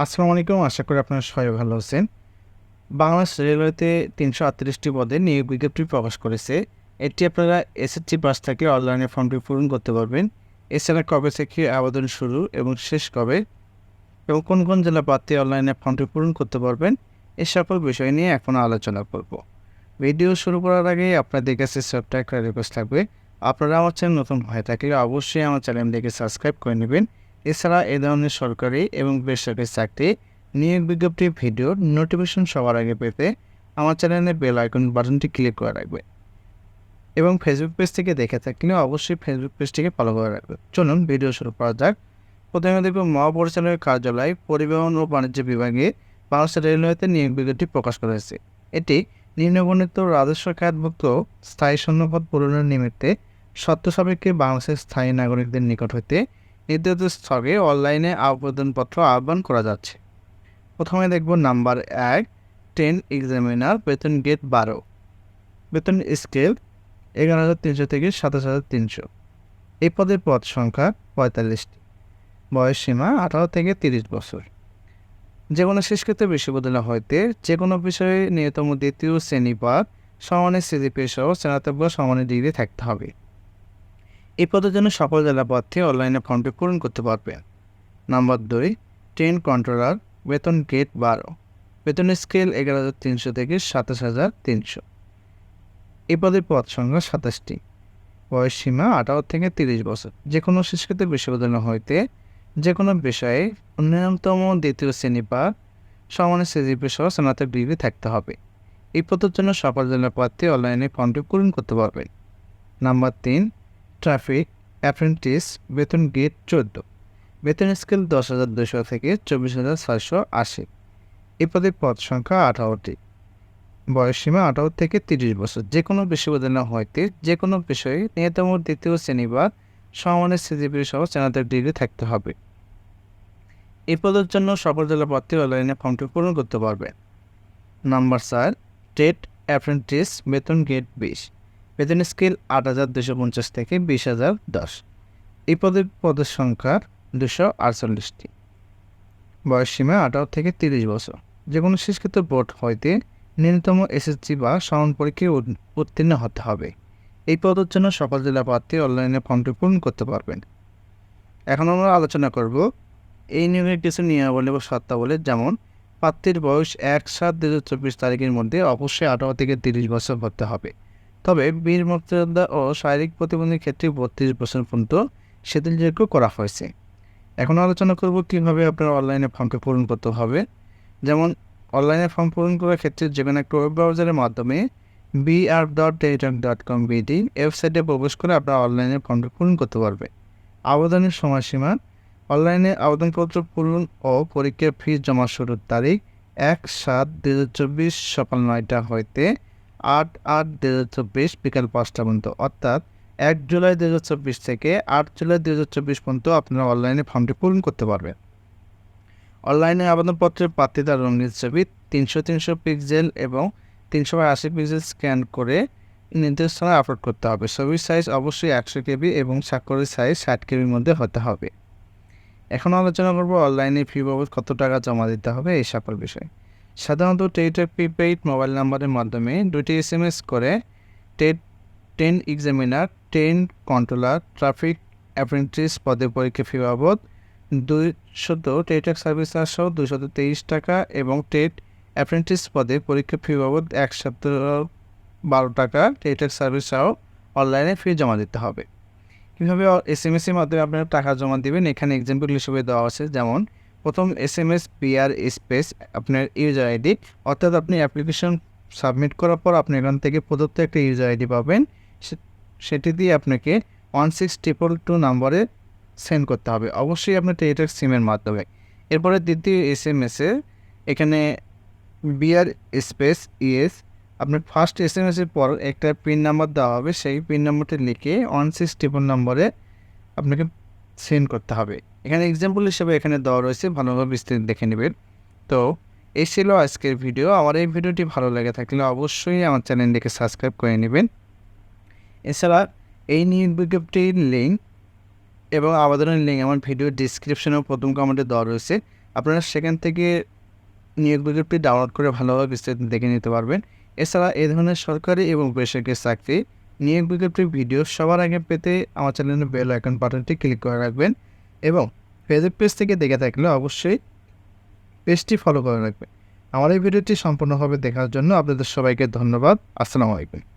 আসসালামু আলাইকুম, আশা করি আপনারা সবাই ভালো আছেন। বাংলাদেশ রেলওয়েতে তিনশো আটত্রিশটি পদে নিয়োগ বিজ্ঞপ্তি প্রকাশ করেছে। এটি আপনারা এসএসসি পাস থেকে অনলাইনে ফর্মটি পূরণ করতে পারবেন। এছাড়া কবে থেকে আবেদন শুরু এবং শেষ কবে এবং কোন কোন জেলা প্রার্থী অনলাইনে ফর্মটি পূরণ করতে পারবেন এই সকল বিষয় নিয়ে এখন আলোচনা করব। ভিডিও শুরু করার আগে আপনাদের কাছে ছোট্ট একটা রিকোয়েস্ট থাকবে। আপনারা আমার চ্যানেল নতুন হয়ে থাকলে অবশ্যই আমার চ্যানেলটিকে সাবস্ক্রাইব করে নেবেন। এছাড়া এ ধরনের সরকারি এবং বেসরকারি চাকরি নিয়োগ বিজ্ঞপ্তি ভিডিওর নোটিফিকেশন সবার আগে পেতে আমার চ্যানেলের বেল আইকন বাটনটি ক্লিক করে রাখবে এবং ফেসবুক পেজ থেকে দেখে থাকলে অবশ্যই ফেসবুক পেজটিকে ফলো করে রাখবে। চলুন ভিডিও শুরু করা যাক। প্রথমে দেখব মহাপরিচালকের কার্যালয় পরিবহন ও বাণিজ্য বিভাগে বাংলাদেশ রেলওয়েতে নিয়োগ বিজ্ঞপ্তি প্রকাশ করা হয়েছে। এটি নিম্নবর্ণিত রাজস্ব খাতভুক্ত স্থায়ী শূন্যপদ পূরণের নিমিত্তে সত্য সাপেক্ষে বাংলাদেশের স্থায়ী নাগরিকদের নিকট হইতে নির্ধারিত স্থলে অনলাইনে আবেদনপত্র আহ্বান করা যাচ্ছে। প্রথমে দেখব নাম্বার এক, টেন এক্সামিনার, বেতন গেট বারো। বেতন স্কেল এগারো হাজার তিনশো থেকে সাতাশ হাজার তিনশো। এই পদের পদ সংখ্যা পঁয়তাল্লিশটি। বয়স সীমা আঠারো থেকে তিরিশ বছর। যে কোনো শেষকৃত বিশ্ববিদ্যালয় হইতে যে কোনো বিষয়ে ন্যূনতম দ্বিতীয় শ্রেণি বা সমানের সিজিপি সহ স্নাতক বা সমানের ডিগ্রি থাকতে হবে। এই পদের জন্য সকল জেলা প্রার্থী অনলাইনে ফর্মটি পূরণ করতে পারবেন নাম্বার দুই, ট্রেন কন্ট্রোলার, বেতন গেট বারো। বেতন স্কেল এগারো হাজার তিনশো থেকে সাতাশ হাজার তিনশো। এই পদের পদ সংখ্যা সাতাশটি। বয়স সীমা আঠারো থেকে তিরিশ বছর। যে কোনো শিক্ষিত বিশ্ববিদ্যালয় হইতে যে কোনো বিষয়ে ন্যূনতম দ্বিতীয় শ্রেণি বা সমানের সিজিপি সহ স্নাতক ডিগ্রি থাকতে হবে। এই পদের জন্য সকল জেলা প্রার্থী অনলাইনে ফর্মটি পূরণ করতে পারবেন নাম্বার তিন ট্রাফিক, অ্যাপ্রেন্টিস, বেতন গেট চোদ্দ। বেতন স্কেল দশ হাজার দুশো থেকে চব্বিশ হাজার ছয়শো আশি। এই পদের পদ সংখ্যা আঠারোটি। বয়সসীমা আঠারো থেকে তিরিশ বছর। যে কোনো বিশ্ববিদ্যালয় হইতে যে কোনো বিষয়ে ন্যূনতম দ্বিতীয় শ্রেণি বা সমানের সিজিপি সহ স্নাতক ডিগ্রি থাকতে হবে। এই পদের জন্য সকল জেলা প্রার্থী অনলাইনে ফর্মটি পূরণ করতে পারবেন। নাম্বার চার, টেট, অ্যাপ্রেন্টিস, বেতন গেট বিশ। বেতন স্কেল আট হাজার দুশো পঞ্চাশ থেকে বিশ হাজার দশ। এই পদের পদের সংখ্যা দুশো আটচল্লিশটি। বয়স সীমা আঠারো থেকে তিরিশ বছর। যে কোনো শিক্ষিত বোর্ড হইতে ন্যূনতম এসএসসি বা সমান পরীক্ষায় উত্তীর্ণ হতে হবে। এই পদের জন্য সকল জেলা প্রার্থী অনলাইনে ফর্মটি পূরণ করতে পারবেন। এখন আমরা আলোচনা করব এই নিয়োগের কিছু নিয়মাবলী বা শর্তাবলী। যেমন, প্রার্থীর বয়স এক সাত দু হাজার চব্বিশ তারিখের মধ্যে অবশ্যই আঠারো থেকে তিরিশ বছর হতে হবে। তবে বীর মুক্তিযোদ্ধা ও শারীরিক প্রতিবন্ধীর ক্ষেত্রে বত্রিশ বছর পর্যন্ত শিথিলযোগ্য করা হয়েছে। এখন আলোচনা করব কীভাবে আপনার অনলাইনে ফর্মটি পূরণ করতে হবে। যেমন, অনলাইনে ফর্ম পূরণ করার ক্ষেত্রে যে কোনো একটা ওয়েব ব্রাউজারের মাধ্যমে BR dot Teletalk dot com BD ওয়েবসাইটে প্রবেশ করে আপনার অনলাইনে ফর্মটি পূরণ করতে পারবে। আবেদনের সময়সীমা, অনলাইনে আবেদনপত্র পূরণ ও পরীক্ষার ফি জমা শুরুর তারিখ এক সাত দু হাজার চব্বিশ সকাল নয়টা হইতে আট আট দু হাজার চব্বিশ বিকাল পাঁচটা পর্যন্ত। অর্থাৎ এক জুলাই দু হাজার চব্বিশ থেকে আট জুলাই দু হাজার চব্বিশ পর্যন্ত আপনারা অনলাইনে ফর্মটি পূরণ করতে পারবেন। অনলাইনে আবেদনপত্রের প্রার্থীতার রঙিন ছবি, তিনশো তিনশো পিক্সেল এবং তিনশো বাই আশি পিক্সেল স্ক্যান করে নির্দিষ্ট স্থানে আপলোড করতে হবে। ছবির সাইজ অবশ্যই একশো কেবি এবং স্বাক্ষরের সাইজ ষাট কেবির মধ্যে হতে হবে। এখন আলোচনা করব অনলাইনে ফি বাবদ কত টাকা জমা দিতে হবে এই সকল বিষয়। সাধারণত টেটের প্রিপেইড মোবাইল নাম্বারের মাধ্যমে দুটি এস এম এস করে TET ten examiner, ten controller, traffic apprentice পদে পরীক্ষা ফি বাবদ দুইশত টেটেক সার্ভিস সহ দুশত তেইশ টাকা এবং টেট অ্যাপ্রেন্টিস পদে পরীক্ষা ফি বাবদ একশত বারো টাকা টেটেক সার্ভিস সহ অনলাইনে ফি জমা দিতে হবে। কীভাবে এস এম এসের মাধ্যমে আপনারা টাকা জমা দেবেন? এখানে এক্সাম্পল হিসেবে দেওয়া আছে, যেমন প্রথম S M S PR space আপনার ইউজার আইডি অর্থাৎ আপনি অ্যাপ্লিকেশন সাবমিট করার পর আপনি এখান থেকে প্রদত্ত একটা ইউজার আইডি পাবেন। সেটি দিয়ে আপনাকে ওয়ান সিক্স ট্রিপল টু নম্বরে সেন্ড করতে হবে। অবশ্যই আপনার টেলিটক সিমের মাধ্যমে। এরপরে দ্বিতীয় এস এম এসে এখানে বিআর স্পেস ইএস আপনার ফার্স্ট এস এম এসের পর একটা পিন নাম্বার দেওয়া হবে। সেই পিন নাম্বারটি লিখে ওয়ান সিক্স ট্রিপল নম্বরে আপনাকে সেন্ড করতে হবে। এখানে এক্সাম্পল হিসেবে এখানে দেওয়া রয়েছে, ভালোভাবে বিস্তারিত দেখে নেবেন। তো, এই ছিল আজকের ভিডিও আমার এই ভিডিওটি ভালো লেগে থাকলে অবশ্যই আমার চ্যানেলটিকে সাবস্ক্রাইব করে নেবেন। এছাড়া এই নিয়োগ বিজ্ঞপ্তির লিঙ্ক এবং আবেদনের লিঙ্ক আমার ভিডিও ডিসক্রিপশনে প্রথম কমেন্টে দেওয়া রয়েছে। আপনারা সেখান থেকে নিয়োগ বিজ্ঞপ্তি ডাউনলোড করে ভালোভাবে বিস্তারিত দেখে নিতে পারবেন। এছাড়া এই ধরনের সরকারি এবং বেসরকারি চাকরি নিয়োগ বিজ্ঞপ্তির ভিডিও সবার আগে পেতে আমার চ্যানেলের বেল আইকন বাটনটি ক্লিক করে রাখবেন। এবং ফেসবুক পেজ থেকে দেখে থাকলে অবশ্যই পেজটি ফলো করে রাখবেন। আমার এই ভিডিওটি সম্পূর্ণভাবে দেখার জন্য আপনাদের সবাইকে ধন্যবাদ। আসসালামু আলাইকুম।